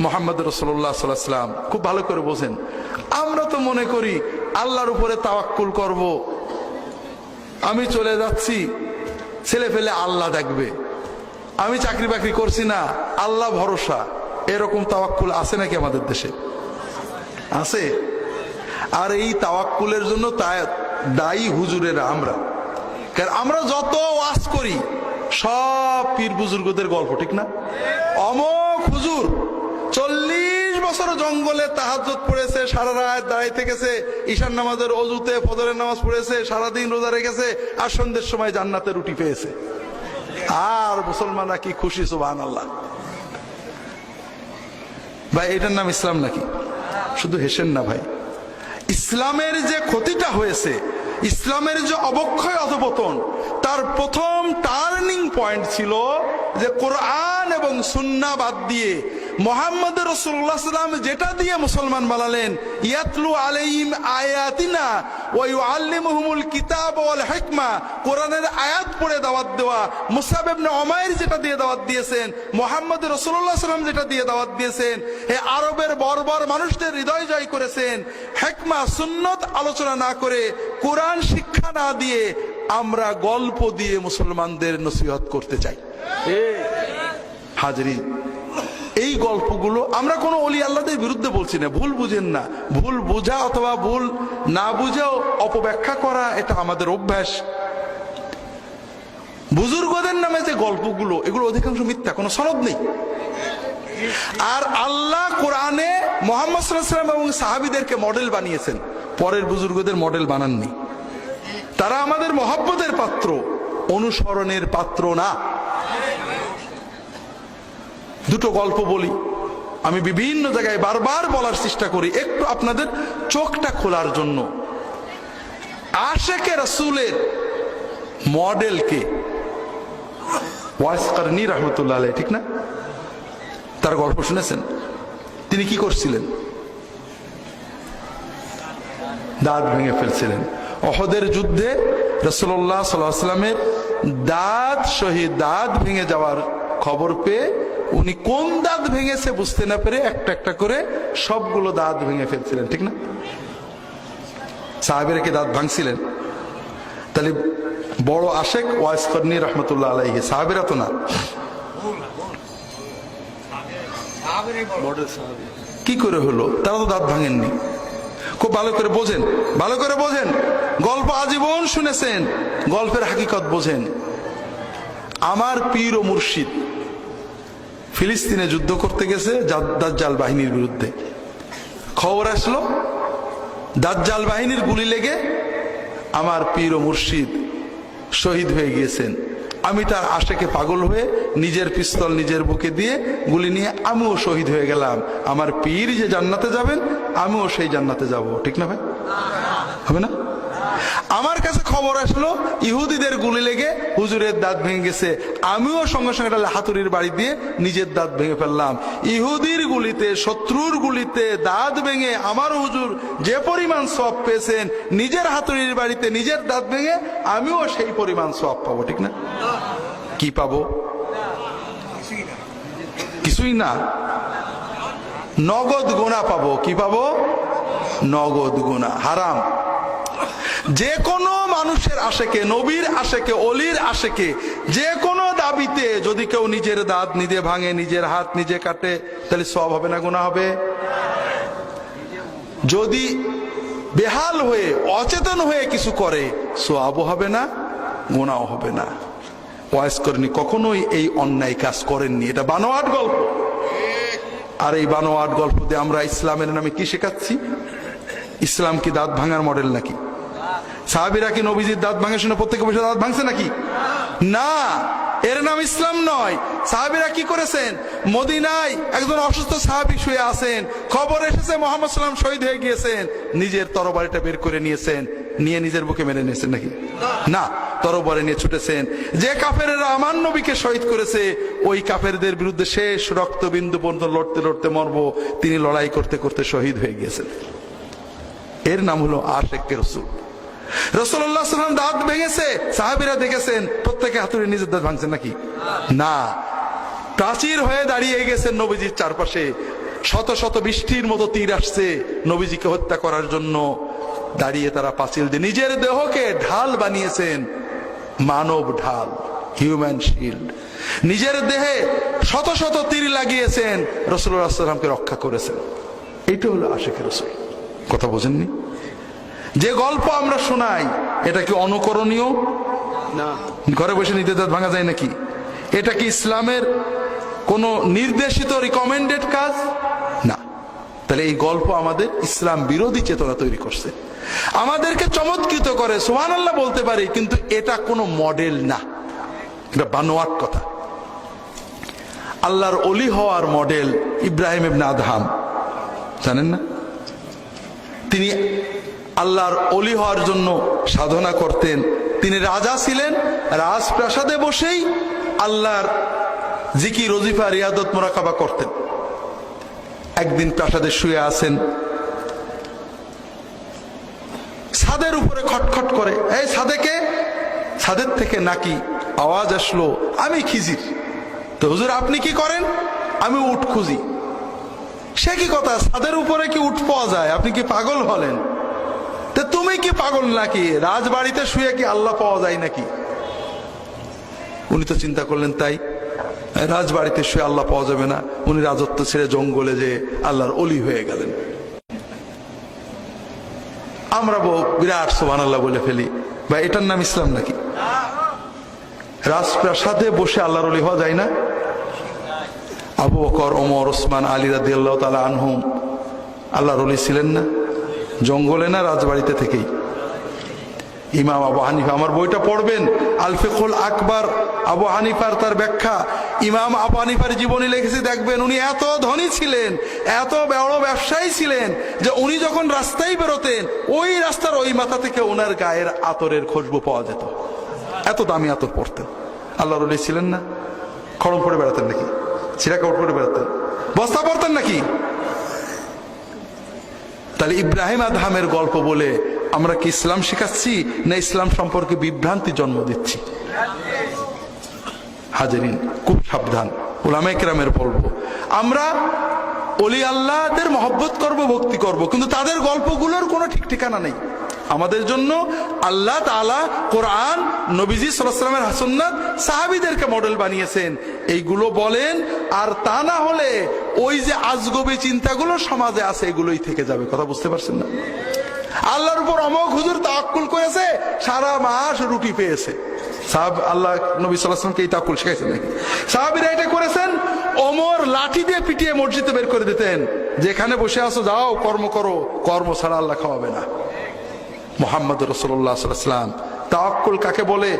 মোহাম্মদ রসোল্লা সাল্লাম খুব ভালো করে বোঝেন। আমরা তো মনে করি আল্লাহর উপরে তাওয়াক্কুল করব। আমি চলে যাচ্ছি, ছেলে ফেলে আল্লাহ দেখবে। আমি চাকরি বাকরি করছি না, আল্লাহ ভরসা। এরকম তাওয়াক্কুল আছে নাকি আমাদের দেশে? আছে। আর এই তাওয়াক্কুলের জন্য দায়ী হুজুরেরা আমরা। কারণ আমরা যত ওয়াজ করি, সব পীর বুজুর্গদের গল্প, ঠিক না? বছর জঙ্গলে তাহাজ্জত পড়েছে, সারা রাত দাঁড়াই থেকেছে ঈশান নামাজের অজুতে ফজরের নামাজ পড়েছে, সারাদিন রোজা রেখেছে, আর সন্ধ্যের সময় জান্নাতে রুটি পেয়েছে। আর মুসলমানরা কি খুশি সুবাহ আল্লাহ ভাই, এটার নাম ইসলাম নাকি? শুধু হেসেন না ভাই। ইসলামের যে ক্ষতিটা হয়েছে, ইসলামের যে অবক্ষয় অধপতন, তার প্রথম টার্নিং পয়েন্ট ছিল যে কোরআন এবং সুন্না বাদ দিয়ে মোহাম্মদ রসুল্লাহ সাল্লাম যেটা দিয়ে মুসলমান বানালেন ইয়াতলু আলাইহিম আয়াতিনা ওই আল্লিমহুমুল কিতাব ওয়াল হিকমা। কোরআনের আয়াত পড়ে দাওয়াত দেওয়া মুসাব ইবনে উমাইর যেটা দিয়ে দাওয়াত দিয়েছেন মোহাম্মদ রসুল্লাহ সাল্লাম যেটা দিয়ে দাওয়াত দিয়েছেন হে আরবের বর্বর মানুষদের হৃদয় জয় করেছেন হেকমা সুন্নত আলোচনা না করে কোরআন শিক্ষা না দিয়ে আমরা গল্প দিয়ে মুসলমানদের নসিহত করতে চাই। হাজরি এই গল্পগুলো আমরা কোনো অলি আল্লাদের বিরুদ্ধে বলছি না। ভুল বুঝেন না। ভুল বোঝা অথবা ভুল না বুঝেও অপব্যাখ্যা করা এটা আমাদের অভ্যাস। বুজুর্গদের নামে যে গল্পগুলো, এগুলো অধিকাংশ মিথ্যা, কোনো সনদ নেই। আর আল্লাহ কোরআনে মোহাম্মদ এবং সাহাবিদেরকে মডেল বানিয়েছেন। পরের বুজুর্গদের মডেল বানাননি। তারা আমাদের মহব্বতের পাত্র, অনুসরণের পাত্র না। দুটো গল্প বলি। আমি বিভিন্ন জায়গায় বারবার বলার চেষ্টা করি, একটু আপনাদের চোখটা খোলার জন্য। আশেকে রসুলের মডেলকে, ওয়াইস রহমতুল্লাহ ঠিক না? তার গল্প শুনেছেন? তিনি কি করছিলেন? দাঁত ভেঙে ফেলছিলেন। অহদের যুদ্ধে রসল্লাহ সাল্লামের দাঁত, শহীদ দাঁত ভেঙে যাওয়ার খবর পেয়ে উনি কোন দাঁত ভেঙেছে বুঝতে না পেরে একটা একটা করে সবগুলো দাঁত ভেঙে ফেলছিলেন, ঠিক না? সাহেবের কি দাঁত ভাঙছিলেন? তাহলে বড় আশেক ওয়াইস কর্নি রহমতুল্লাহ আলাইহি, সাহাবেরা তো না। কি করে হলো? তারা তো দাঁত ভাঙেননি। খুব ভালো করে বোঝেন, ভালো করে বোঝেন। গল্প আজীবন শুনেছেন, গল্পের হাকিকত বোঝেন। আমার পীর ও মুর্শিদ ফিলিস্তিনে যুদ্ধ করতে গেছে দাজ্জাল বাহিনীর বিরুদ্ধে। খবর আসলো, দাজ্জাল বাহিনীর গুলি লেগে আমার পীর ও মুর্শিদ শহীদ হয়ে গিয়েছেন। আমি তার আশেকে পাগল হয়ে নিজের পিস্তল নিজের বুকে দিয়ে গুলি নিয়ে আমিও শহীদ হয়ে গেলাম। আমার পীর যে জান্নাতে যাবেন, আমিও সেই জান্নাতে যাব। ঠিক না ভাই? হবে না? আমার কাছে খবর আসলো, ইহুদিদের গুলি লেগে হুজুরের দাঁত ভেঙে গেছে। আমিও সঙ্গে সঙ্গে একটা হাতুড়ির বাড়ি দিয়ে নিজের দাঁত ভেঙে ফেললাম। ইহুদির গুলিতে, শত্রুর গুলিতে দাঁত ভেঙে আমার হুজুর যে পরিমাণ সব পেয়েছেন, নিজের হাতুড়ির বাড়িতে নিজের দাঁত ভেঙে আমিও সেই পরিমাণ সব পাবো, ঠিক না? কি পাবো? কিছুই না। নগদ গোনা পাবো, কি পাবো? নগদ গোনা হারাম। যে কোনো মানুষের আশেকে, নবীর আশেকে, অলির আশেকে যে কোনো দাবিতে যদি কেউ নিজের দাঁত নিজে ভাঙে, নিজের হাত নিজে কাটে, তাহলে সব হবে না গোনা হবে? যদি বেহাল হয়ে, অচেতন হয়ে কিছু করে সোয়াবও হবে না গোনাও হবে না। ওয়াইস করেনি কখনোই এই অন্যায় কাজ করেননি। এটা বানোয়াট গল্প। আর এই বানোয়াট গল্প দিয়ে আমরা ইসলামের নামে কি শেখাচ্ছি? ইসলাম কি দাঁত ভাঙার মডেল নাকি? সাহাবিরা কি নবীজির দাঁত ভাঙে শুনে প্রত্যেকে বসে দাঁত ভাঙছে নাকি? না, এর নাম ইসলাম নয়। সাহাবিরা কি করেছেন? মদিনায় একজন অসুস্থ সাহাবি শুয়ে আছেন। খবর এসেছে, মোহাম্মদ সাল্লাম শহীদ হয়ে গিয়েছেন। নিজের তরবারিটা বের করে নিয়েছেন। নিয়ে নিজের বুকে মেরে নিয়েছেন নাকি? না, তরবারে নিয়ে ছুটেছেন। যে কাফেরেরা আমার নবীকে শহীদ করেছে, ওই কাফেরদের বিরুদ্ধে শেষ রক্তবিন্দু পর্যন্ত লড়তে লড়তে মরব। তিনি লড়াই করতে করতে শহীদ হয়ে গিয়েছেন। এর নাম হলো আশেক রসুল। রসুল্লাহ সাল্লাম দাঁত ভেঙেছে। সাহাবিরা দেখেছেন, প্রত্যেকে হাতুড়ি নিজের দাঁত ভাঙছে নাকি? না। প্রাচীর হয়ে দাঁড়িয়ে গেছেন নবীজির চারপাশে। শত শত বৃষ্টির মতো তীর আসছে নবীজিকে হত্যা করার জন্য। দাঁড়িয়ে তারা পাঁচিল দিয়ে নিজের দেহকে ঢাল বানিয়েছেন। মানব ঢাল হিউম্যান শিল্ড নিজের দেহে শত শত তীর লাগিয়েছেন। রসুল্লাহ সাল্লামকে রক্ষা করেছেন। এইটা হলো আশেখের রসুল। কথা বোঝেননি? যে গল্প আমরা শোনাই এটা কি অনুকরণীয়? না। ঘরে বসে নিতে ভাঙা যায় নাকি? এটা কি ইসলামের কোন নির্দেশিত রিকমেন্ডেড কাজ? না। তাহলে এই গল্প আমাদের ইসলাম বিরোধী চেতনা তৈরি করছে। আমাদেরকে চমৎকৃত করে সোহান আল্লাহ বলতে পারি কিন্তু এটা কোনো মডেল না। এটা বানোয়াট কথা। আল্লাহর অলি হওয়ার মডেল ইব্রাহিম ইবনে আদহাম। জানেন না? তিনি আল্লাহর অলি হওয়ার জন্য সাধনা করতেন। তিনি রাজা ছিলেন, রাজপ্রাসাদে বসেই আল্লাহর জিকি রজিফা রিয়াদত, মোরাকাবা করতেন। একদিন প্রাসাদে শুয়ে আছেন। ছাদের উপরে খটখট করে, এই ছাদেকে? ছাদের থেকে নাকি আওয়াজ আসলো, আমি খিজির। তো হুজুর, আপনি কি করেন? আমি উঠ খুঁজি। সে কি কথা? ছাদের উপরে কি উঠ পাওয়া যায়? আপনি কি পাগল হলেন? তুমি কি পাগল নাকি? রাজবাড়িতে শুয়ে কি আল্লাহ পাওয়া যায় নাকি? উনি তো চিন্তা করলেন, তাই রাজবাড়িতে শুয়ে আল্লাহ পাওয়া যাবে না। উনি রাজত্ব ছেড়ে জঙ্গলে যে আল্লাহর অলি হয়ে গেলেন। আমরা বিরাট সোহান আল্লাহ বলে ফেলি। বা এটার নাম ইসলাম নাকি? রাজপ্রাসাদে বসে আল্লাহর অলি হওয়া যায় না? আবু বকর, ওমর, ওসমান, আলী রাদি আল্লাহ তালা আনহুম, আল্লাহর অলি ছিলেন না? জঙ্গলে না রাজবাড়িতে থেকেই। ইমাম আবু হানিফা, আমার বইটা পড়বেন, আলফিকুল আকবর আবু হানিফার তার ব্যাখ্যা। ইমাম আবু হানিফার জীবনী লিখেছে, দেখবেন উনি এত ধনী ছিলেন, এত বড় ব্যবসায়ী ছিলেন, যে উনি যখন রাস্তায় বেরোতেন, ওই রাস্তার ওই মাথা থেকে ওনার গায়ের আতরের খুশবু পাওয়া যেত। এত দামি আতর পড়তেন। আল্লাহর অলি ছিলেন না? খড়ম পরে বেড়াতেন নাকি? ছিঁড়া কাপড় পরে বেড়াতেন। বস্তা পড়তেন নাকি? তাহলে ইব্রাহিম আদহামের গল্প বলে আমরা কি ইসলাম শিখাচ্ছি না ইসলাম সম্পর্কে বিভ্রান্তি জন্ম দিচ্ছি? হাজারিন, খুব সাবধান। ওলামা কেরামের বলব, আমরা অলি আল্লাহদের মহব্বত করব, ভক্তি করব, কিন্তু তাদের গল্পগুলোর কোনো ঠিক ঠিকানা নেই। আমাদের জন্য আল্লাহ তালা কোরআন, নবীজি সাল্লামের হাসন্নাত সাহাবিদেরকে মডেল বানিয়েছেন। এইগুলো বলেন, আর তা না হলে ওই যে আজগবি চিন্তাগুলো সমাজে আছে, এগুলোই থেকে যাবে। কথা বুঝতে পারছেন না? আল্লাহর উপর অমক হুজুর তাক্কুল করেছে, সারা মাস রুটি পেয়েছে। সাহাব, আল্লাহ নবী সাল্লাহামকে এই তাকুল শিখাইছেন নাকি? সাহাবিরা এটা করেছেন, অমর লাঠি দিয়ে পিটিয়ে মসজিদে বের করে দিতেন। যেখানে বসে আছো, যাও, কর্ম করো, কর্ম ছাড়া আল্লাহ খাওয়াবে না। মোহাম্মদ রসুল্লাহ সাল্লাম। তাওয়াক্কুল কাকে বলে?